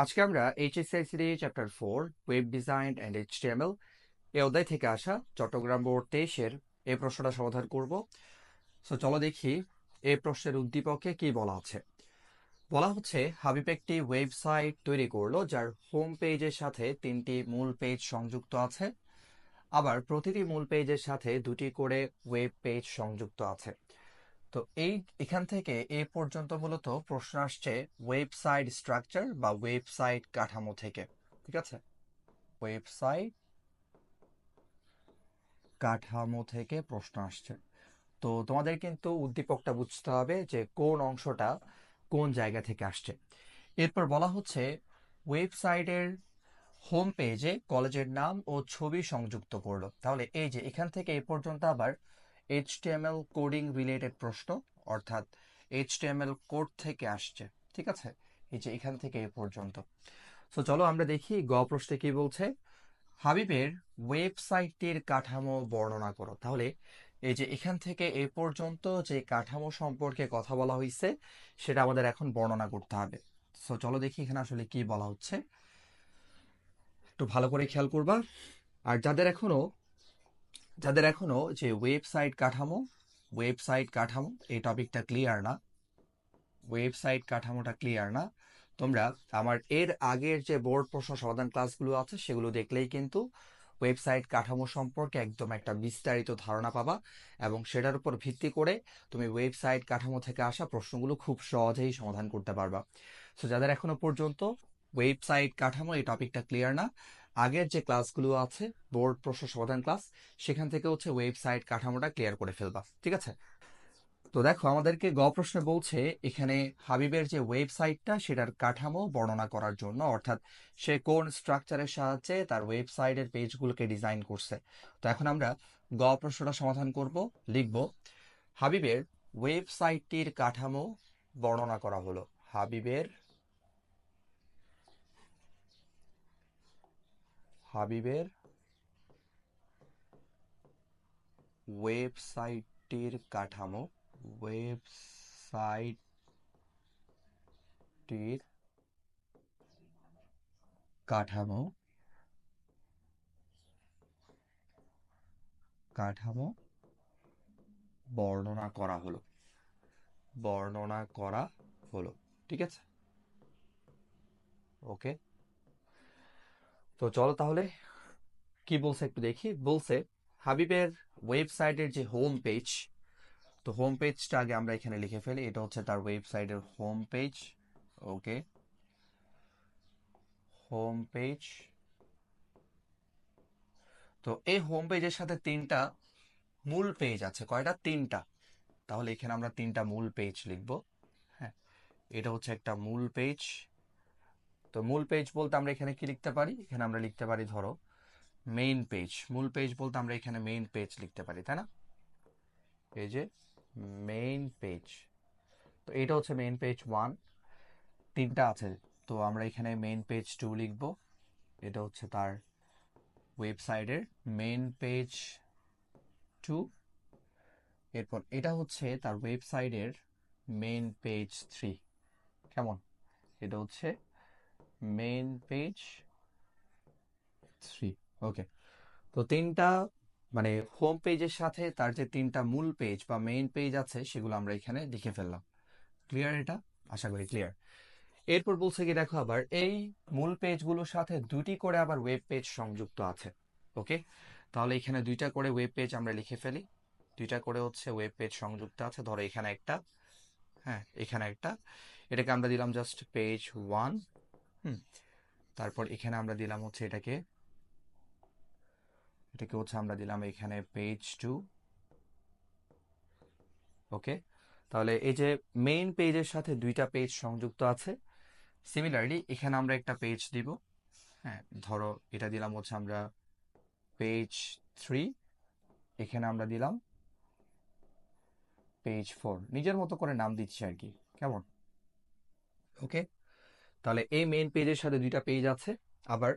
আজকে আমরা HSC ICT chapter four web design and HTML এই অধ্যায় থেকে আসা চট্টগ্রাম বোর্ড তেইশের এই প্রশ্নটা সমাধান করব। সো চলো দেখি এই প্রশ্নের উদ্দীপকে কি বলা আছে। বলা হচ্ছে, হাবিব একটি ওয়েবসাইট তৈরি করল যার হোম পেজের সাথে তিনটি মূল পেজ সংযুক্ত আছে। আবার প্রতিটি মূল পেজের সাথে দুটি করে ওয়েব পেজ সংযুক্ত আছে। তো এই, এখান থেকে এ পর্যন্ত মূলত প্রশ্ন আসছে ওয়েবসাইট স্ট্রাকচার বা ওয়েবসাইট কাঠামো থেকে, ঠিক আছে? ওয়েবসাইট কাঠামো থেকে প্রশ্ন আসছে। তো তোমাদের কিন্তু উদ্দীপকটা বুঝতে হবে যে কোন অংশটা কোন জায়গা থেকে আসছে। এরপর বলা হচ্ছে ওয়েবসাইটের হোম পেজে কলেজের নাম ও ছবি সংযুক্ত করল। তাহলে এই যে এখান থেকে এ পর্যন্ত আবার এইচটিএমএল কোডিং রিলেটেড প্রশ্ন, অর্থাৎ এইচটিএমএল কোড থেকে আসছে, ঠিক আছে? এই যে এখান থেকে এ পর্যন্ত। সো চলো আমরা দেখি গ প্রশ্নে কি বলছে। হাবিবের ওয়েবসাইটটির কাঠামো বর্ণনা করো। তাহলে এই যে এখান থেকে এ পর্যন্ত যে কাঠামো সম্পর্কে কথা বলা হয়েছে সেটা আমাদের এখন বর্ণনা করতে হবে। সো চলো দেখি এখানে আসলে কি বলা হচ্ছে। একটু ভালো করে খেয়াল করবা। আর যাদের এখনও যাদের এখনও যে ওয়েবসাইট কাঠামো ওয়েবসাইট কাঠামো, এই টপিকটা ক্লিয়ার না। ওয়েবসাইট কাঠামোটা ক্লিয়ার না। তোমরা আমার এর আগের যে বোর্ড প্রশ্ন সমাধান ক্লাসগুলো আছে, সেগুলো দেখলেই কিন্তু ওয়েবসাইট কাঠামো সম্পর্কে একদম একটা বিস্তারিত ধারণা পাবা এবং সেটার উপর ভিত্তি করে তুমি ওয়েবসাইট কাঠামো থেকে আসা প্রশ্নগুলো খুব সহজেই সমাধান করতে পারবা। সো যাদের এখনও পর্যন্ত ওয়েবসাইট কাঠামো, এই টপিকটা ক্লিয়ার না আগের যে ক্লাসগুলো আছে, বোর্ড প্রশ্ন সমাধান ক্লাস, সেখান থেকে হচ্ছে ওয়েবসাইট কাঠামোটা ক্লিয়ার করে ফেলবা, ঠিক আছে? তো দেখো, আমাদেরকে গ প্রশ্নে বলছে, এখানে হাবিবের যে ওয়েবসাইটটা, সেটার কাঠামো বর্ণনা করার জন্য, অর্থাৎ সে কোন স্ট্রাকচারের সাহায্যে তার ওয়েবসাইটের পেজগুলোকে ডিজাইন করছে। তো এখন আমরা গ প্রশ্নটা সমাধান করব, লিখব, হাবিবের ওয়েবসাইটটির কাঠামো বর্ণনা করা হলো। হাবিবের হাবিবের ওয়েবসাইটটির কাঠামো ওয়েবসাইটটির কাঠামো কাঠামো বর্ণনা করা হলো। বর্ণনা করা হলো, ঠিক আছে? ওকে? তো চলো তাহলে, কি বলছে একটু দেখি। বলছে, হাবিবের ওয়েবসাইটের যে হোম পেজ তো হোম পেজটা আগে আমরা এখানে লিখে ফেলি। এটা হচ্ছে তার ওয়েবসাইটের home page okay home page তো এই হোম পেজের সাথে তিনটা মূল পেজ আছে। কয়টা? তিনটা। তাহলে এখানে আমরা তিনটা মূল পেজ লিখব হ্যাঁ? এটা হচ্ছে একটা মূল পেজ তো মূল পেজ বলতে আমরা এখানে কি লিখতে পারি? এখানে আমরা লিখতে পারি ধরো মেইন পেজ মূল পেজ বলতে আমরা এখানে মেইন পেজ লিখতে পারি, তাই না? যে মেইন পেজ তো এটা হচ্ছে মেইন পেজ ওয়ান তিনটা আছে। তো আমরা এখানে মেইন পেজ টু লিখব। এটা হচ্ছে তার ওয়েবসাইটের মেইন পেজ টু এরপর এটা হচ্ছে তার ওয়েবসাইটের মেইন পেজ থ্রি কেমন? এটা হচ্ছে মেইন পেজ থ্রি ওকে তো তিনটা মানে হোম পেজের সাথে তার যে তিনটা মূল পেজ বা মেইন পেজ আছে, সেগুলো আমরা এখানে লিখে ফেললাম। ক্লিয়ার এটা? আশা করি ক্লিয়ার এরপর বলছে কি, দেখো আবার, এই মূল পেজগুলোর সাথে দুটি করে আবার ওয়েব পেজ সংযুক্ত আছে। ওকে তাহলে এখানে দুইটা করে ওয়েব পেজ আমরা লিখে ফেলি। দুইটা করে হচ্ছে ওয়েব পেজ সংযুক্ত আছে। ধরো এখানে একটা হ্যাঁ এখানে একটা। এটাকে আমরা দিলাম জাস্ট পেজ ওয়ান হুম। তারপর এখানে আমরা দিলাম হচ্ছে এটাকে এটাকে হচ্ছে আমরা দিলাম এখানে পেজ টু ওকে তাহলে এই যে মেইন পেজের সাথে দুইটা পেজ সংযুক্ত আছে। সিমিলারলি এখানে আমরা একটা পেজ দিব। হ্যাঁ ধরো এটা দিলাম হচ্ছে আমরা পেজ থ্রি এখানে আমরা দিলাম পেজ ফোর নিজের মতো করে নাম দিচ্ছি আর কি। কেমন? ওকে তাহলে এই মেইন পেজের সাথে দুইটা পেজ আছে। আবার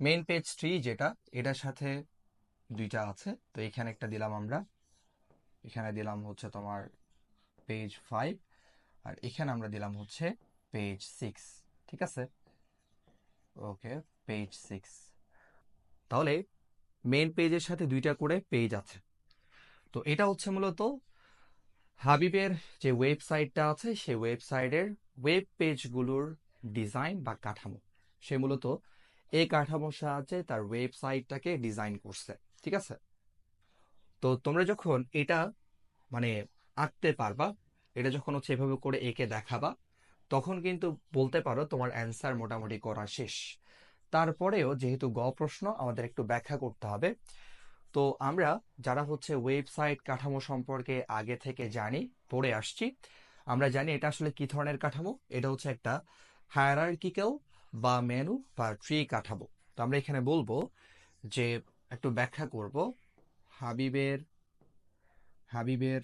মেইন পেজ থ্রি যেটা, এটার সাথে দুইটা আছে। তো এখানে একটা দিলাম আমরা। এখানে দিলাম হচ্ছে তোমার পেজ ফাইভ আর এখানে আমরা দিলাম হচ্ছে পেজ সিক্স ঠিক আছে? ওকে পেজ সিক্স তাহলে মেন পেজের সাথে দুইটা করে পেজ আছে। তো এটা হচ্ছে মূলত হাবিবের যে ওয়েবসাইটটা আছে, সেই ওয়েবসাইটের ওয়েব পেজগুলোর ডিজাইন বা কাঠামো। সে মূলত এই কাঠামোর সাহায্যে তার ওয়েবসাইটটাকে ডিজাইন করছে, ঠিক আছে? তো তোমরা যখন এটা মানে আঁকতে পারবা, এটা যখন হচ্ছে এভাবে করে এঁকে দেখাবা, তখন কিন্তু বলতে পারো তোমার অ্যান্সার মোটামুটি করা শেষ। তারপরেও যেহেতু গ প্রশ্ন, আমাদের একটু ব্যাখ্যা করতে হবে। তো আমরা যারা হচ্ছে ওয়েবসাইট কাঠামো সম্পর্কে আগে থেকে জানি, পড়ে আসছি, আমরা জানি এটা আসলে কি ধরনের কাঠামো? এটা হচ্ছে একটা হায়ারার্কিক্যাল বা মেনু বা ট্রি কাঠামো। তো আমরা এখানে বলব যে, একটু ব্যাখ্যা করব। হাবিবের হাবিবের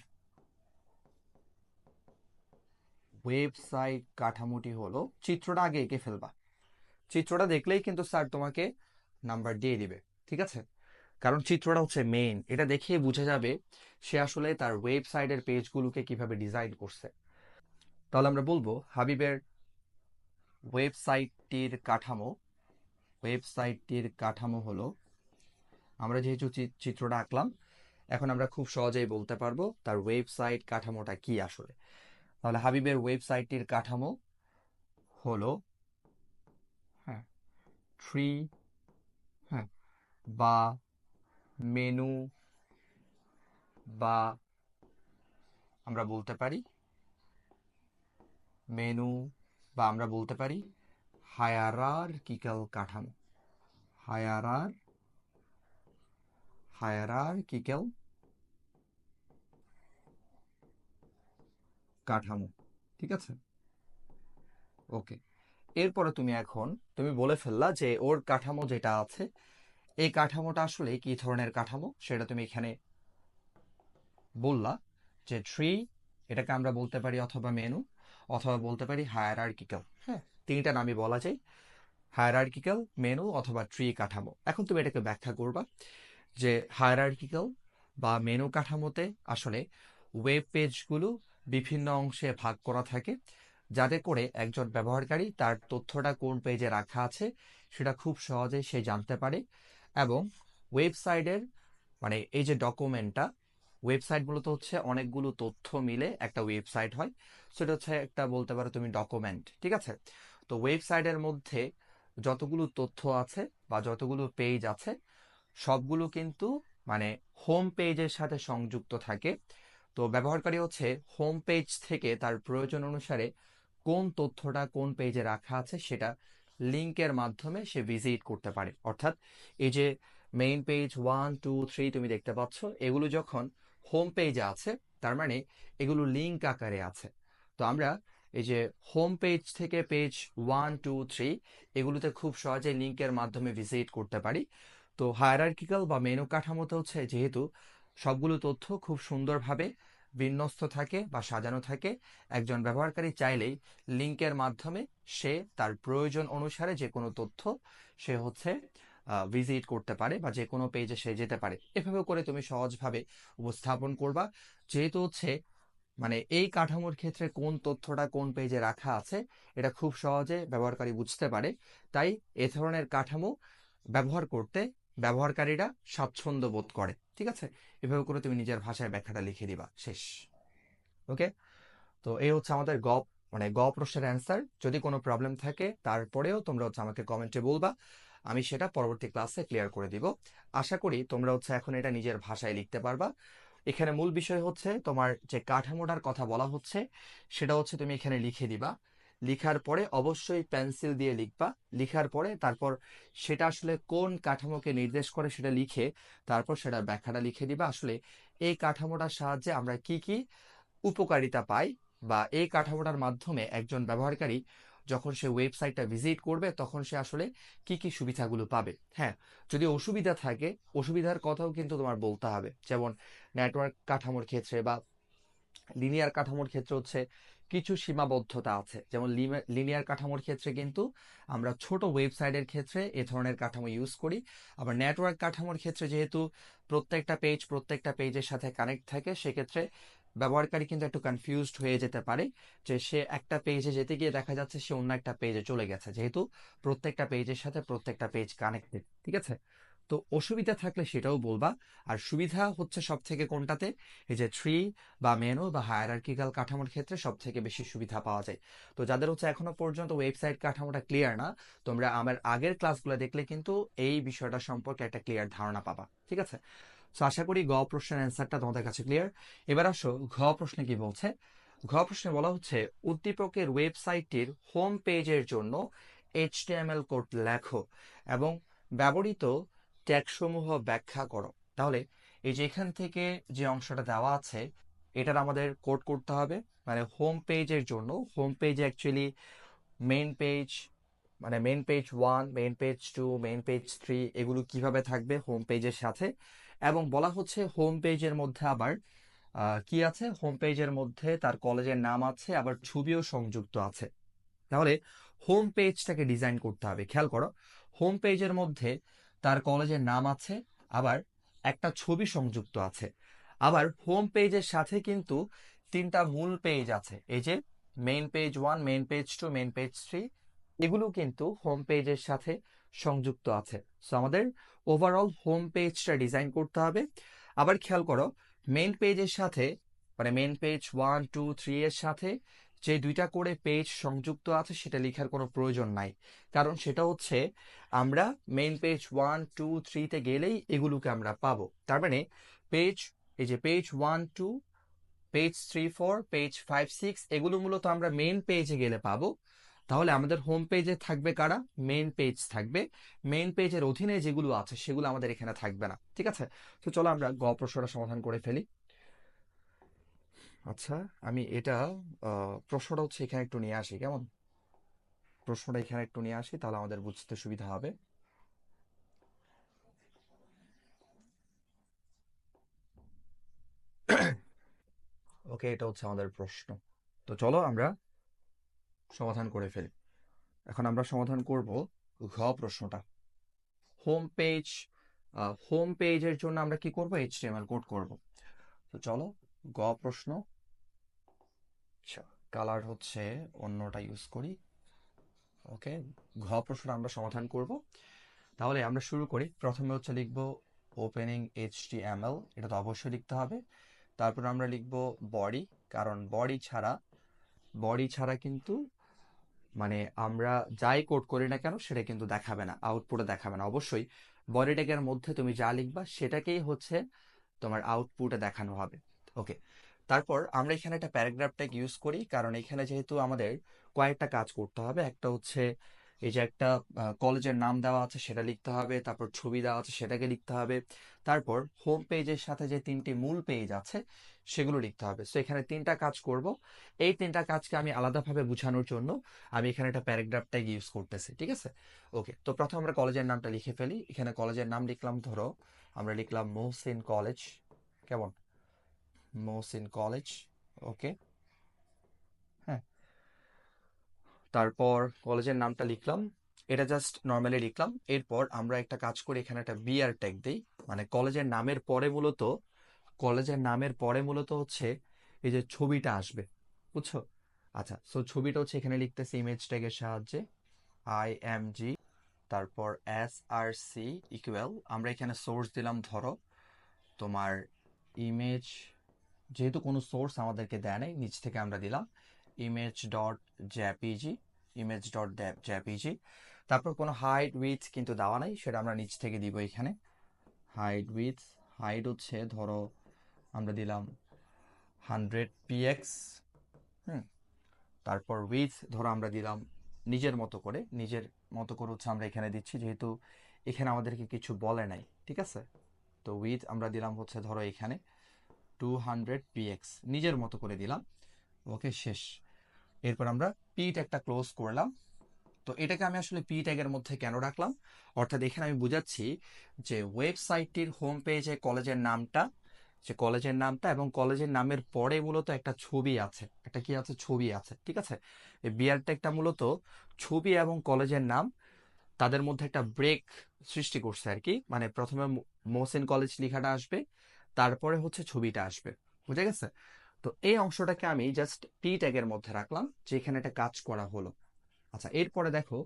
ওয়েবসাইট কাঠামোটি হলো, চিত্রটা আগে এঁকে ফেলবা। চিত্রটা দেখলেই কিন্তু স্যার তোমাকে নাম্বার দিয়ে দিবে, ঠিক আছে? কারণ চিত্রটা হচ্ছে মেইন এটা দেখেই বোঝা যাবে সে আসলে তার ওয়েবসাইটের পেজগুলোকে কীভাবে ডিজাইন করছে। তাহলে আমরা বলব, হাবিবের ওয়েবসাইটটির কাঠামো ওয়েবসাইটটির কাঠামো হলো, আমরা যেহেতু চিত্রটা আঁকলাম, এখন আমরা খুব সহজেই বলতে পারব তার ওয়েবসাইট কাঠামোটা কি আসলে। তাহলে হাবিবের ওয়েবসাইটটির কাঠামো হলো হ্যাঁ ট্রি হ্যাঁ বা মেনু বা আমরা বলতে পারি মেনু বা আমরা বলতে পারি হায়ারার কিকাল কাঠামো। হায়ারার হায়ারার কিকেল কাঠামো, ঠিক আছে? ওকে, এরপরে তুমি এখন, তুমি বলে ফেললা যে ওর কাঠামো যেটা আছে, এই কাঠামোটা আসলে কি ধরনের কাঠামো? সেটা তুমি এখানে বললা যে ট্রি এটাকে আমরা বলতে পারি অথবা মেনু অথবা বলতে পারি হায়ারার্কিক্যাল হ্যাঁ তিনটা নামই বলা যায়। হায়ারার্কিক্যাল মেনু অথবা ট্রি কাঠামো। এখন তুমি এটাকে ব্যাখ্যা করবা যে হায়ারার্কিক্যাল বা মেনু কাঠামোতে আসলে ওয়েব পেজগুলো বিভিন্ন অংশে ভাগ করা থাকে, যাতে করে একজন ব্যবহারকারী তার তথ্যটা কোন পেজে রাখা আছে সেটা খুব সহজে সে জানতে পারে এবং ওয়েবসাইটের মানে এই যে ডকুমেন্টটা ওয়েবসাইট মূলত হচ্ছে অনেকগুলো তথ্য মিলে একটা ওয়েবসাইট হয়। সেটা হচ্ছে একটা বলতে পারো তুমি ডকুমেন্ট, ঠিক আছে? তো ওয়েবসাইটের মধ্যে যতগুলো তথ্য আছে বা যতগুলো পেজ আছে, সবগুলো কিন্তু মানে হোম পেজের সাথে সংযুক্ত থাকে। তো ব্যবহারকারী হচ্ছে হোম পেজ থেকে তার প্রয়োজন অনুসারে কোন তথ্যটা কোন পেজে রাখা আছে সেটা লিঙ্কের মাধ্যমে সে ভিজিট করতে পারে। অর্থাৎ এই যে main page one two three তুমি দেখতে পাচ্ছ, এগুলো যখন হোম পেজে আছে, তার মানে এগুলো লিঙ্ক আকারে আছে। তো আমরা এই যে হোম পেজ থেকে পেজ ওয়ান টু থ্রি এগুলোতে খুব সহজে লিঙ্কের মাধ্যমে ভিজিট করতে পারি। তো হায়ারার্কিক্যাল বা মেনু কাঠামোতে হচ্ছে যেহেতু সবগুলো তথ্য খুব সুন্দরভাবে বিন্যস্ত থাকে বা সাজানো থাকে, একজন ব্যবহারকারী চাইলেই লিঙ্কের মাধ্যমে সে তার প্রয়োজন অনুসারে যে কোনো তথ্য সে হচ্ছে ভিজিট করতে পারে বা যে কোনো পেজে সে যেতে পারে। এভাবে করে তুমি সহজভাবে উপস্থাপন করবা। যেহেতু হচ্ছে মানে এই কাঠামোর ক্ষেত্রে কোন তথ্যটা কোন পেজে রাখা আছে, এটা খুব সহজে ব্যবহারকারী বুঝতে পারে। তাই এ ধরনের কাঠামো ব্যবহার করতে ব্যবহারকারীরা স্বাচ্ছন্দ্য বোধ করে। ঠিক আছে? এভাবে করে তুমি নিজের ভাষায় ব্যাখ্যাটা লিখে দিবা। শেষ। ওকে? তো এই হচ্ছে আমাদের গপ মানে গ প্রশ্নের অ্যান্সার যদি কোনো প্রবলেম থাকে, তারপরেও তোমরা হচ্ছে আমাকে কমেন্টে বলবা। আমি সেটা পরবর্তী ক্লাসে ক্লিয়ার করে দিব। আশা করি তোমরা হচ্ছে এখন এটা নিজের ভাষায় লিখতে পারবা। এখানে মূল বিষয় হচ্ছে তোমার যে কাঠামোটার কথা বলা হচ্ছে, সেটা হচ্ছে তুমি এখানে লিখে দিবা। লিখার পরে অবশ্যই পেন্সিল দিয়ে লিখবা। লিখার পরে তারপর সেটা আসলে কোন কাঠামোকে নির্দেশ করে সেটা লিখে তারপর সেটা ব্যাখ্যাটা লিখে দিবা। আসলে এই কাঠামোটার সাহায্যে আমরা কি কি উপকারিতা পাই বা এই কাঠামোটার মাধ্যমে একজন ব্যবহারকারী যখন সে ওয়েবসাইটটা ভিজিট করবে, তখন সে আসলে কি কি সুবিধাগুলো পাবে? হ্যাঁ যদি অসুবিধা থাকে, অসুবিধার কথাও কিন্তু তোমার বলতে হবে। যেমন নেটওয়ার্ক কাঠামোর ক্ষেত্রে বা লিনিয়ার কাঠামোর ক্ষেত্রে হচ্ছে কিছু সীমাবদ্ধতা আছে। যেমন লিনিয়ার কাঠামোর ক্ষেত্রে কিন্তু আমরা ছোট ওয়েবসাইটের ক্ষেত্রে এ ধরনের কাঠামো ইউজ করি। আবার নেটওয়ার্ক কাঠামোর ক্ষেত্রে যেহেতু প্রত্যেকটা পেজ প্রত্যেকটা পেজের সাথে কানেক্ট থাকে, সেক্ষেত্রে ব্যবহারকারী কিন্তু একটু কনফিউজড হয়ে যেতে পারে যে সে একটা পেজে যেতে গিয়ে দেখা যাচ্ছে সে অন্য একটা পেজে চলে গেছে। যেহেতু প্রত্যেকটা পেজের সাথে প্রত্যেকটা পেজ কানেক্টেড ঠিক আছে? তো অসুবিধা থাকলে সেটাও বলবা। আর সুবিধা হচ্ছে সব থেকে কোনটাতে? এই যে থ্রি বা মেনু বা হায়ারার্কিক্যাল কাঠামোর ক্ষেত্রে সব থেকে বেশি সুবিধা পাওয়া যায়। তো যাদের হচ্ছে এখনও পর্যন্ত ওয়েবসাইট কাঠামোটা ক্লিয়ার না, তোমরা আমার আগের ক্লাসগুলো দেখলে কিন্তু এই বিষয়টা সম্পর্কে একটা ক্লিয়ার ধারণা পাবা, ঠিক আছে? তো আশা করি গ প্রশ্নের অ্যান্সারটা তোমাদের কাছে ক্লিয়ার এবার আসো, ঘ প্রশ্নে কি বলছে? ঘ প্রশ্নে বলা হচ্ছে, উদ্দীপকের ওয়েবসাইটটির হোম পেজের জন্য এইচটিএমএল কোড লেখো এবং ব্যবহৃত ট্যাগসমূহ ব্যাখ্যা করো। তাহলে, এই যে এখান থেকে যে অংশটা দেওয়া আছে, এটার আমাদের কোড করতে হবে। মানে হোম পেজের জন্য home page actually main page মানে main page one main page two main page three এগুলো কীভাবে থাকবে হোম পেজের সাথে? এবং বলা হচ্ছে হোম পেজের মধ্যে আবার কি আছে? হোম পেজের মধ্যে তার কলেজের নাম আছে, আবার ছবিও সংযুক্ত আছে। তাহলে হোম পেজটাকে ডিজাইন করতে হবে, খেয়াল করো। হোম পেজের মধ্যে তার কলেজের নাম আছে, আবার একটা ছবি সংযুক্ত আছে। আবার হোম পেজের সাথে কিন্তু তিনটা মূল পেজ আছে, এই যে main page one main page two main page three এগুলো কিন্তু হোম পেজের সাথে সংযুক্ত আছে। সো আমাদের ওভারঅল হোম পেজটা ডিজাইন করতে হবে। আবার খেয়াল করো মেন পেজের সাথে মানে main page one two three এর সাথে যে দুইটা করে পেজ সংযুক্ত আছে, সেটা লেখার কোনো প্রয়োজন নাই। কারণ সেটা হচ্ছে, আমরা মেন পেজ ওয়ান টু থ্রিতে গেলেই এগুলোকে আমরা পাবো। তার মানে পেজ এই যে page one two page three four page five six এগুলো মূলত আমরা মেন পেজে গেলে পাবো। তাহলে আমাদের হোম পেজে থাকবে কারা? মেইন পেজ থাকবে। মেইন পেজের অধীনে যেগুলো আছে, সেগুলো আমাদের এখানে থাকবে না। ঠিক আছে? তো চলো আমরা গ প্রশ্নটা সমাধান করে ফেলি। আচ্ছা আমি এটা প্রশ্নটা হচ্ছে এখানে একটু নিয়ে আসি, কেমন? প্রশ্নটা এখানে একটু নিয়ে আসি, তাহলে আমাদের বুঝতে সুবিধা হবে। ওকে, এটা হচ্ছে আমাদের প্রশ্ন। তো চলো আমরা সমাধান করে ফেলি। এখন আমরা সমাধান করব ঘ প্রশ্নটা। হোম পেজ হোম পেজের জন্য আমরা কি করব? এইচটিএমএল কোড করব। তো চলো, গ প্রশ্ন। আচ্ছা কালার হচ্ছে অন্যটা ইউজ করি। ওকে, ঘ প্রশ্ন আমরা সমাধান করব। তাহলে আমরা শুরু করি। প্রথমে হচ্ছে লিখব ওপেনিং এইচটিএমএল এটা তো অবশ্যই লিখতে হবে। তারপর আমরা লিখব বডি কারণ বডি ছাড়া বডি ছাড়া কিন্তু মানে আমরা যাই কোড করি না কেন সেটা কিন্তু দেখাবে না আউটপুটে দেখাবে না। অবশ্যই বডি ট্যাগের মধ্যে তুমি যা লিখবা সেটাকেই হচ্ছে তোমার আউটপুটে দেখানো হবে। ওকে, তারপর আমরা এখানে একটা প্যারাগ্রাফ ট্যাগ ইউজ করি, কারণ এখানে যেহেতু আমাদের কয়েকটা কাজ করতে হবে। একটা হচ্ছে এই যে একটা কলেজের নাম দেওয়া আছে সেটা লিখতে হবে, তারপর ছবি দেওয়া আছে সেটাকে লিখতে হবে। তারপর হোম পেজের সাথে যে তিনটি মূল পেজ আছে সেগুলো লিখতে হবে। সো এখানে তিনটা কাজ করব। এই তিনটা কাজকে আমি আলাদাভাবে বোঝানোর জন্য আমি এখানে একটা প্যারাগ্রাফ ট্যাগ ইউজ করতেছি, ঠিক আছে? ওকে তো প্রথম আমরা কলেজের নামটা লিখে ফেলি। এখানে কলেজের নাম লিখলাম, ধরো, আমরা লিখলাম মোহসিন কলেজ কেমন? মোহসিন কলেজ ওকে হ্যাঁ। তারপর কলেজের নামটা লিখলাম। এটা জাস্ট নর্মালি লিখলাম। এরপর আমরা একটা কাজ করি, এখানে একটা বিআর ট্যাগ দিই। মানে কলেজের নামের পরে মূলত কলেজের নামের পরে মূলত হচ্ছে এই যে ছবিটা আসবে, বুঝছ? আচ্ছা সো ছবিটা হচ্ছে এখানে লিখতেছি ইমেজ ট্যাগের সাহায্যে আই এম জি তারপর এস আর সি ইকুয়াল আমরা এখানে সোর্স দিলাম ধরো, তোমার ইমেজ যেহেতু কোনো সোর্স আমাদেরকে দেয় নাই, নিচ থেকে আমরা দিলাম image dot JPG image dot JPG তারপর কোনো হাইট উইথ কিন্তু দেওয়া নাই, সেটা আমরা নিচ থেকে দিব এখানে হাইট উইথ হাইট হচ্ছে ধরো আমরা দিলাম হান্ড্রেড পিএক্স হুম, তারপর উইথ ধরো আমরা দিলাম নিজের মতো করে, নিজের মতো করে হচ্ছে আমরা এখানে দিচ্ছি, যেহেতু এখানে আমাদেরকে কিছু বলে নাই, ঠিক আছে? তো উইথ আমরা দিলাম হচ্ছে ধরো এখানে টু হান্ড্রেড পিএক্স নিজের মতো করে দিলাম ওকে শেষ। এরপর আমরা পি ট্যাগটা ক্লোজ করলাম, তো এটাকে আমি আসলে পি ট্যাগের মধ্যে কেন রাখলাম? অর্থাৎ এখানে আমি বুঝাচ্ছি যে ওয়েবসাইটটির হোম পেজে কলেজের নামটা যে কলেজের নামটা এবং কলেজের নামের পরে মূলত একটা ছবি আছে। একটা কি আছে? ছবি আছে, ঠিক আছে? এই বিআর ট্যাগটা মূলত ছবি এবং কলেজের নাম তাদের মধ্যে একটা ব্রেক সৃষ্টি করছে আর কি মানে প্রথমে মোহসিন কলেজ লেখাটা আসবে, তারপরে হচ্ছে ছবিটা আসবে, বুঝে গেছে? তো এই অংশটাকে আমি জাস্ট পি ট্যাগের মধ্যে রাখলাম, যেখানে একটা কাজ করা হলো। আচ্ছা এরপরে দেখো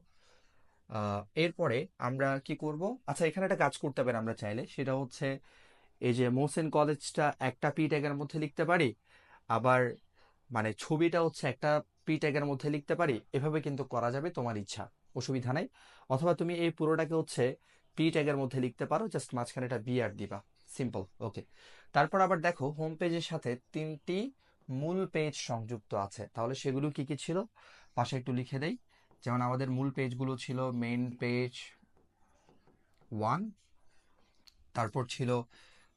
এরপরে আমরা কি করব? আচ্ছা এখানে একটা কাজ করতে পারি আমরা চাইলে, সেটা হচ্ছে এই যে মোসেন কলেজটা একটা পি ট্যাগের মধ্যে লিখতে পারি, আবার মানে ছবিটা হচ্ছে একটা পি ট্যাগের মধ্যে লিখতে পারি, এভাবে কিন্তু করা যাবে তোমার ইচ্ছা, অসুবিধা নাই। অথবা তুমি এই পুরোটাকে হচ্ছে পি ট্যাগের মধ্যে লিখতে পারো জাস্ট মাঝখানে একটা বি আর দিবা সিম্পল ওকে তারপর আবার দেখো হোম পেজের সাথে তিনটি মূল পেজ সংযুক্ত আছে, তাহলে সেগুলো কি কি ছিল? পাশে একটু লিখে দেই, যেমন আমাদের মূল পেজগুলো ছিল মেইন পেজ ওয়ান তারপর ছিল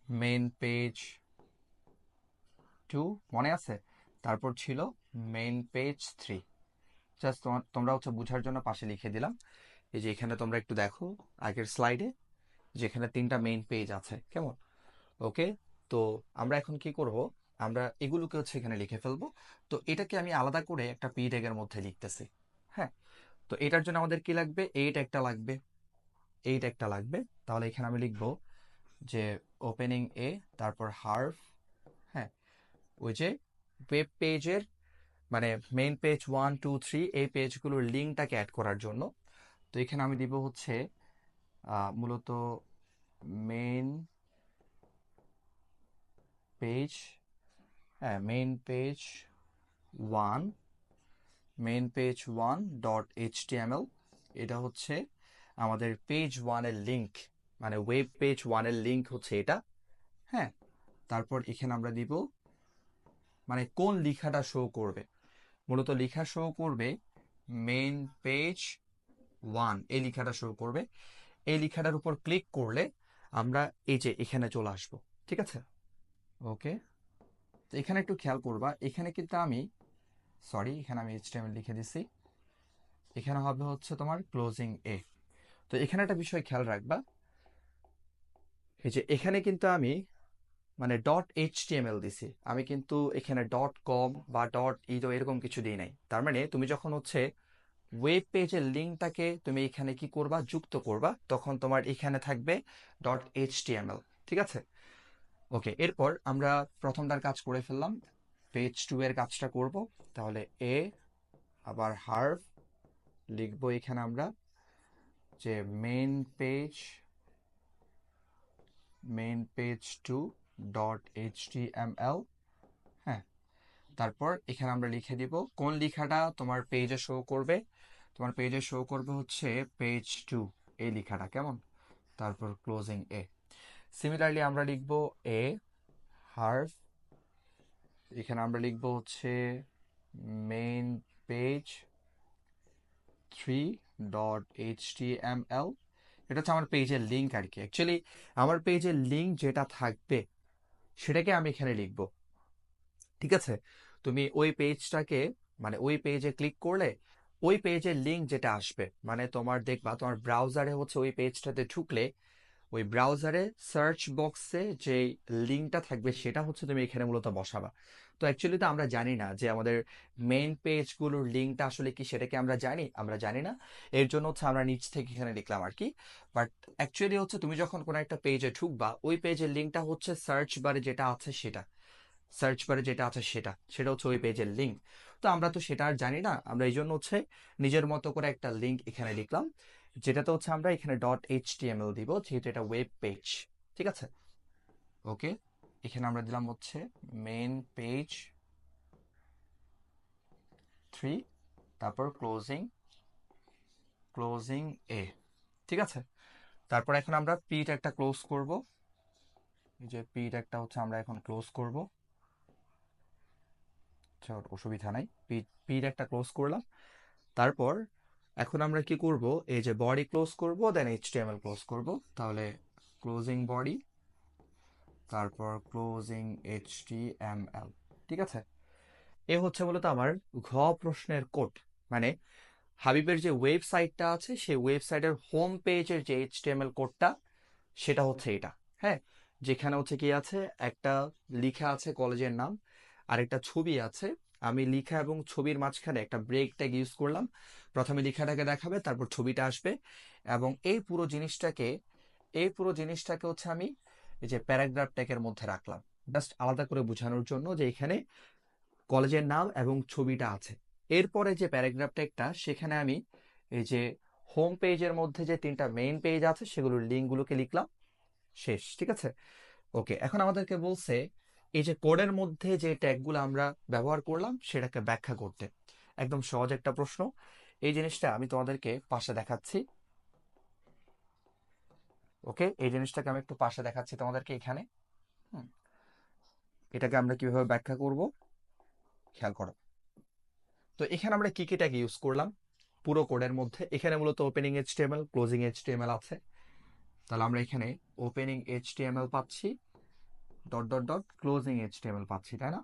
মেইন পেজ টু মনে আছে? তারপর ছিল মেইন পেজ থ্রি জাস্ট তোমরা হচ্ছে বোঝার জন্য পাশে লিখে দিলাম। এই যে এখানে তোমরা একটু দেখো, আগের স্লাইডে যেখানে তিনটা মেইন পেজ আছে, কেমন? ওকে তো আমরা এখন কি করব? আমরা এগুলোকে হচ্ছে এখানে লিখে ফেলব। তো এটাকে আমি আলাদা করে একটা পি ট্যাগের মধ্যে লিখতেছি। হ্যাঁ তো এটার জন্য আমাদের কি লাগবে? এইট একটা লাগবে। এইট একটা লাগবে। তাহলে এখানে আমি লিখব যে ওপেনিং এ তারপর হার্ফ হ্যাঁ ওই যে ওয়েব পেজের মানে main page one two three এই পেজগুলোর লিঙ্কটাকে অ্যাড করার জন্য। তো এখানে আমি দিব হচ্ছে মূলত মেইন পেজ হ্যাঁ main page one main page one dot H এটা হচ্ছে আমাদের পেজ ওয়ানের লিঙ্ক মানে ওয়েব পেজ ওয়ানের লিঙ্ক হচ্ছে এটা। হ্যাঁ তারপর এখানে আমরা দিব মানে কোন লেখাটা শো করবে? মূলত লেখা শো করবে মেন পেজ ওয়ান এই লেখাটা শো করবে। এই লেখাটার উপর ক্লিক করলে আমরা এই যে এখানে চলে আসব, ঠিক আছে? ওকে তো এখানে একটু খেয়াল করবা, এখানে কিন্তু আমি সরি এখানে আমি এইচটিএমএল লিখে দিছি। এখানে হবে হচ্ছে তোমার ক্লোজিং এ তো এখানে একটা বিষয় খেয়াল রাখবা এই যে এখানে কিন্তু আমি মানে ডট এইচটিএমএল দিছি। আমি কিন্তু এখানে ডট কম বা ডট ইদো এরকম কিছু দিই নাই। তার মানে তুমি যখন হচ্ছে ওয়েব পেজের লিঙ্কটাকে তুমি এখানে কি করবা, যুক্ত করবা, তখন তোমার এখানে থাকবে ডট এইচটিএমএল ঠিক আছে? ওকে, এরপর আমরা প্রথমটার কাজ করে ফেললাম। পেজ টু এর কাজটা করব। তাহলে এ আবার হার্ভ লিখব এখানে আমরা যে main page main page two dot HTML হ্যাঁ তারপর এখানে আমরা লিখে দিব কোন লেখাটা তোমার পেজে শো করবে। তোমার পেজে শো করবে হচ্ছে পেজ টু এই লেখাটা কেমন? তারপর ক্লোজিং এ সিমিলারলি আমরা লিখব এ হার্ভ এখানে আমরা লিখব হচ্ছে main page three dot HTML এটা হচ্ছে আমার পেজের লিঙ্ক আর কি অ্যাকচুয়ালি আমার পেজের লিঙ্ক যেটা থাকবে, সেটাকে আমি এখানে লিখব। ঠিক আছে? তুমি ওই পেজটাকে মানে ওই পেজে ক্লিক করলে, ওই পেজের লিঙ্ক যেটা আসবে মানে তোমার দেখবা তোমার ব্রাউজারে হচ্ছে ওই পেজটাতে ঢুকলে ওই ব্রাউজারে সার্চ বক্সে যে লিঙ্কটা থাকবে সেটা হচ্ছে তুমি এখানে মূলত বসাবা। তো অ্যাকচুয়ালি তো আমরা জানি না যে আমাদের মেন পেজগুলোর লিঙ্কটা আসলে কি সেটাকে আমরা জানি? আমরা জানি না। এর জন্য হচ্ছে আমরা নিচ থেকে এখানে লিখলাম আর কি। বাট অ্যাকচুয়ালি হচ্ছে তুমি যখন কোনো একটা পেজে ঢুকবা, ওই পেজের লিঙ্কটা হচ্ছে সার্চ বারে যেটা আছে সেটা। সার্চ বারে যেটা আছে সেটা। সেটা হচ্ছে ওই পেজের লিঙ্ক তো আমরা তো সেটা আর জানি না। আমরা এই জন্য হচ্ছে নিজের মতো করে একটা লিঙ্ক এখানে লিখলাম। যেটাতে হচ্ছে আমরা এখানে. ডট এইচটিএমএল দিব, যেহেতু এটা ওয়েব পেজ ঠিক আছে? ওকে এখানে আমরা দিলাম হচ্ছে মেন পেজ থ্রি তারপর ক্লোজিং ক্লোজিং এ ঠিক আছে? তারপর এখন আমরা পিট একটা ক্লোজ করব। এই যে পিট একটা হচ্ছে আমরা এখন ক্লোজ করব। আচ্ছা অসুবিধা নাই। পিট একটা ক্লোজ করলাম। তারপর এখন আমরা কি করব? এই যে বডি ক্লোজ করব দেন এইচটিএমএল ক্লোজ করব। তাহলে ক্লোজিং বডি তারপর ক্লোজিং এইচটিএমএল ঠিক আছে? এ হচ্ছে মূলত আমার ঘ প্রশ্নের কোড মানে হাবিবের যে ওয়েবসাইটটা আছে, সেই ওয়েবসাইটের হোম পেজের যে এইচটিএমএল কোডটা সেটা হচ্ছে এটা হ্যাঁ? যেখানে হচ্ছে কি আছে, একটা লিখা আছে কলেজের নাম আর একটা ছবি আছে। আমি লিখা এবং ছবির মাঝখানে একটা ব্রেক ট্যাগ ইউজ করলাম। প্রথমে লেখাটাকে দেখাবে, তারপর ছবিটা আসবে। এবং এই পুরো জিনিসটাকে, এই পুরো জিনিসটাকে হচ্ছে আমি এই যে প্যারাগ্রাফ ট্যাগের মধ্যে রাখলাম। জাস্ট আলাদা করে বোঝানোর জন্য যে এখানে কলেজের নাম এবং ছবিটা আছে। এরপরে যে প্যারাগ্রাফ টেকটা সেখানে আমি এই যে হোম পেজের মধ্যে যে তিনটা মেইন পেজ আছে, সেগুলোর লিঙ্কগুলোকে লিখলাম। শেষ, ঠিক আছে? ওকে, এখন আমাদেরকে বলছে এই যে কোডের মধ্যে যে ট্যাগগুলো আমরা ব্যবহার করলাম, সেটাকে ব্যাখ্যা করতে। একদম সহজ একটা প্রশ্ন। এই জিনিসটা আমি তোমাদেরকে পাশে দেখাচ্ছি। ওকে এই জিনিসটাকে আমি একটু পাশে দেখাচ্ছি তোমাদেরকে এখানে। এটাকে আমরা কীভাবে ব্যাখ্যা করব? খেয়াল করো। তো এখানে আমরা কি কি ট্যাগ ইউজ করলাম? পুরো কোডের মধ্যে। এখানে মূলত ওপেনিং এইচটিএমএল ক্লোজিং এইচটিএমএল আছে। তাহলে আমরা এখানে ওপেনিং এইচটিএমএল পাচ্ছি। Dot dot dot closing HTML পাচ্ছি, তাই না?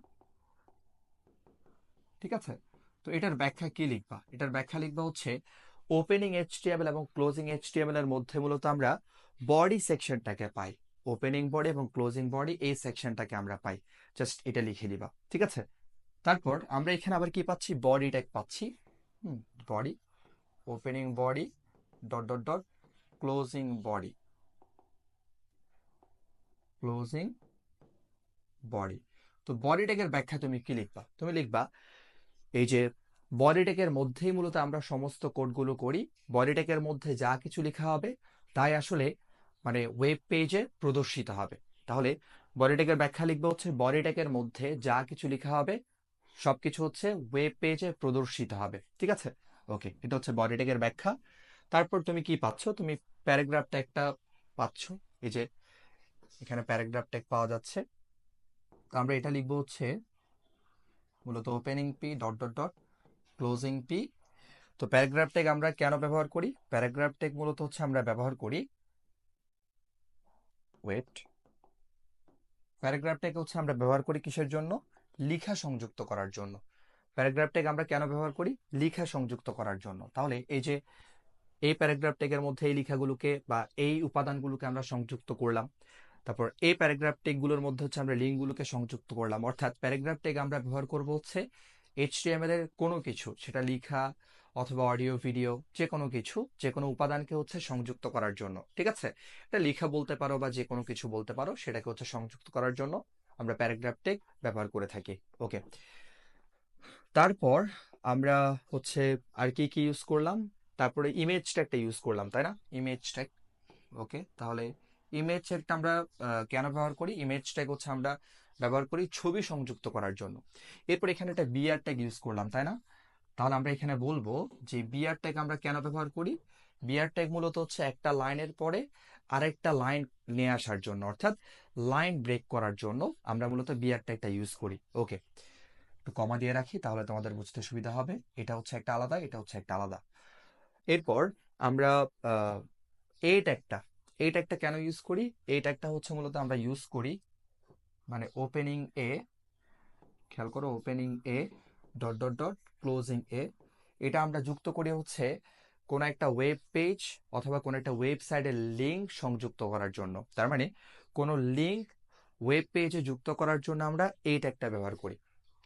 ঠিক আছে? তো এটার ব্যাখ্যা কি লিখবা? এটার ব্যাখ্যা লিখবা হচ্ছে ওপেনিং এইচটিএমএল এবং ক্লোজিং এইচটিএমএল এর মধ্যে মূলত আমরা বডি সেকশনটাকে পাই। ওপেনিং বডি এবং ক্লোজিং বডি এই সেকশনটাকে আমরা পাই। জাস্ট এটা লিখে দিবা ঠিক আছে? তারপর আমরা এখানে আবার কি পাচ্ছি? বডি ট্যাগ পাচ্ছি। Body opening body dot dot dot closing body closing body তো বডি ট্যাগের ব্যাখ্যা তুমি কি লিখবা? তুমি লিখবা এই যে বডি ট্যাগের মধ্যেই মূলত আমরা সমস্ত কোডগুলো করি বডি ট্যাগের মধ্যে যা কিছু লেখা হবে তাই আসলে মানে ওয়েব পেজে প্রদর্শিত হবে। তাহলে বডি ট্যাগের ব্যাখ্যা লিখবে হচ্ছে বডি ট্যাগের মধ্যে যা কিছু লেখা হবে সবকিছু হচ্ছে ওয়েব পেজে প্রদর্শিত হবে, ঠিক আছে? ওকে এটা হচ্ছে বডি ট্যাগের ব্যাখ্যা। তারপর তুমি কি পাচ্ছ? তুমি প্যারাগ্রাফ ট্যাগটা পাচ্ছ। এই যে এখানে প্যারাগ্রাফ ট্যাগ পাওয়া যাচ্ছে। তো আমরা এটা লিখব হচ্ছে মূলত opening P dot dot dot closing P তো প্যারাগ্রাফ ট্যাগ আমরা কেন ব্যবহার করি? প্যারাগ্রাফ ট্যাগ মূলত হচ্ছে আমরা ব্যবহার করি ওয়েট প্যারাগ্রাফ ট্যাগ হচ্ছে আমরা ব্যবহার করি কিসের জন্য? লিখা সংযুক্ত করার জন্য। প্যারাগ্রাফ ট্যাগ আমরা কেন ব্যবহার করি? লিখা সংযুক্ত করার জন্য। তাহলে এই যে এই প্যারাগ্রাফ ট্যাগের মধ্যে এই লিখাগুলোকে বা এই উপাদানগুলোকে আমরা সংযুক্ত করলাম তারপর এই প্যারাগ্রাফ ট্যাগগুলোর মধ্যে হচ্ছে আমরা লিঙ্কগুলোকে সংযুক্ত করলাম। অর্থাৎ প্যারাগ্রাফ ট্যাগ আমরা ব্যবহার করব হচ্ছে এইচটিএমএল এর কোনো কিছু, সেটা লিখা অথবা অডিও, ভিডিও যে কোনো কিছু যে কোনো উপাদানকে হচ্ছে সংযুক্ত করার জন্য, ঠিক আছে? এটা লেখা বলতে পারো বা যে কোনো কিছু বলতে পারো, সেটাকে হচ্ছে সংযুক্ত করার জন্য আমরা প্যারাগ্রাফ টেক ব্যবহার করে থাকি, ওকে? তারপর আমরা হচ্ছে আর কি কি ইউজ করলাম? তারপরে ইমেজ ট্যাগটা ইউজ করলাম, তাই না? Image tag okay? তাহলে ইমেজ ট্যাগটা আমরা কেন ব্যবহার করি? ইমেজ হচ্ছে আমরা ব্যবহার করি ছবি সংযুক্ত করার জন্য। এরপর এখানে একটা বিআর ট্যাগ ইউজ করলাম, তাই না? তাহলে আমরা এখানে বলব যে বিআর ট্যাগ আমরা কেন ব্যবহার করি? বিআর ট্যাগ মূলত হচ্ছে একটা লাইনের পরে আরেকটা লাইন নিয়ে আসার জন্য, অর্থাৎ লাইন ব্রেক করার জন্য আমরা মূলত বিআর ট্যাগটা ইউজ করি। ওকে একটু কমা দিয়ে রাখি, তাহলে তোমাদের বুঝতে সুবিধা হবে। এটা হচ্ছে একটা আলাদা, এটা হচ্ছে একটা আলাদা। এরপর আমরা এই ট্যাগটা এই ট্যাগটা কেন ইউজ করি? এই ট্যাগটা হচ্ছে মূলত আমরা ইউজ করি। মানে ওপেনিং এ খেয়াল করো opening A dot dot dot closing A এটা আমরা যুক্ত করি হচ্ছে কোনো একটা ওয়েব পেজ অথবা কোনো একটা ওয়েবসাইটের লিঙ্ক সংযুক্ত করার জন্য। তার মানে কোনো লিঙ্ক ওয়েব পেজে যুক্ত করার জন্য আমরা এই ট্যাগটা ব্যবহার করি।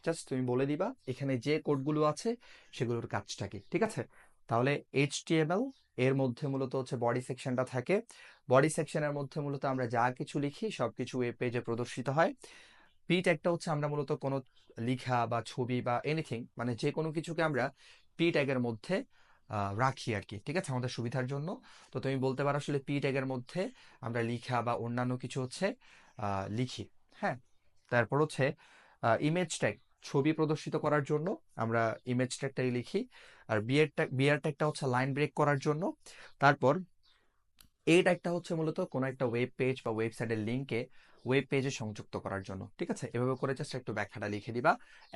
জাস্ট তুমি বলে দিবা, এখানে যে কোডগুলো আছে সেগুলোর কাজটা কি? ঠিক আছে? তাহলে এইচটিএমএল এর মধ্যে মূলত হচ্ছে বডি সেকশনটা থাকে। বডি সেকশনের মধ্যে মূলত আমরা যা কিছু লিখি সব কিছু ওয়েব পেজে প্রদর্শিত হয়। পি ট্যাগটা হচ্ছে আমরা মূলত কোনো লিখা বা ছবি বা এনিথিং মানে যে কোনো কিছুকে আমরা পি ট্যাগের মধ্যে রাখি আর কি, ঠিক আছে? আমাদের সুবিধার জন্য। তো তুমি বলতে পারো আসলে পি ট্যাগের মধ্যে আমরা লিখা বা অন্যান্য কিছু হচ্ছে লিখি হ্যাঁ? তারপর হচ্ছে ইমেজ ট্যাগ ছবি প্রদর্শিত করার জন্য আমরা ইমেজ ট্যাগটাই লিখি। আর বিয়ার ট্যাগ বিয়ার ট্যাগটা হচ্ছে লাইন ব্রেক করার জন্য। তারপর এই একটা হচ্ছে মূলত কোনো একটা ওয়েব পেজ বা ওয়েবসাইটের লিঙ্কে ওয়েব পেজে সংযুক্ত করার জন্য, ঠিক আছে? এভাবে করে জাস্ট একটু ব্যাখ্যাটা লিখে দিবা,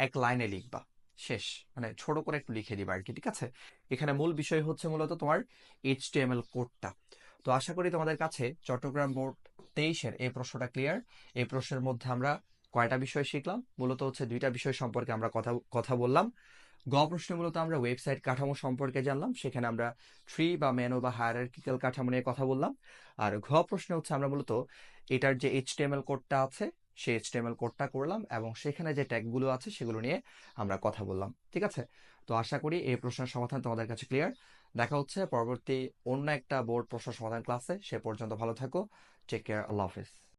এক লাইনে লিখবা, শেষ। মানে ছোট করে একটু লিখে দিবা আর কি ঠিক আছে? এখানে মূল বিষয় হচ্ছে মূলত তোমার এইচটিএমএল কোডটা তো আশা করি তোমাদের কাছে চট্টগ্রাম বোর্ড তেইশের এই প্রশ্নটা ক্লিয়ার এই প্রশ্নের মধ্যে আমরা কয়টা বিষয় শিখলাম? মূলত হচ্ছে দুইটা বিষয় সম্পর্কে আমরা কথা কথা বললাম। গ প্রশ্নে মূলত আমরা ওয়েবসাইট কাঠামো সম্পর্কে জানলাম, সেখানে আমরা ট্রি বা মেনো বা হায়ারার্কিক্যাল কাঠামো নিয়ে কথা বললাম। আর ঘ প্রশ্নে হচ্ছে আমরা মূলত এটার যে এইচটিএমএল কোডটা আছে, সেই এইচটিএমএল কোডটা করলাম এবং সেখানে যে ট্যাগগুলো আছে, সেগুলো নিয়ে আমরা কথা বললাম। ঠিক আছে? তো আশা করি এই প্রশ্নের সমাধান তোমাদের কাছে ক্লিয়ার দেখা হচ্ছে পরবর্তী অন্য একটা বোর্ড প্রশ্ন সমাধান ক্লাসে সে পর্যন্ত ভালো থাকো। টেক কেয়ার আল্লাহ হাফিজ।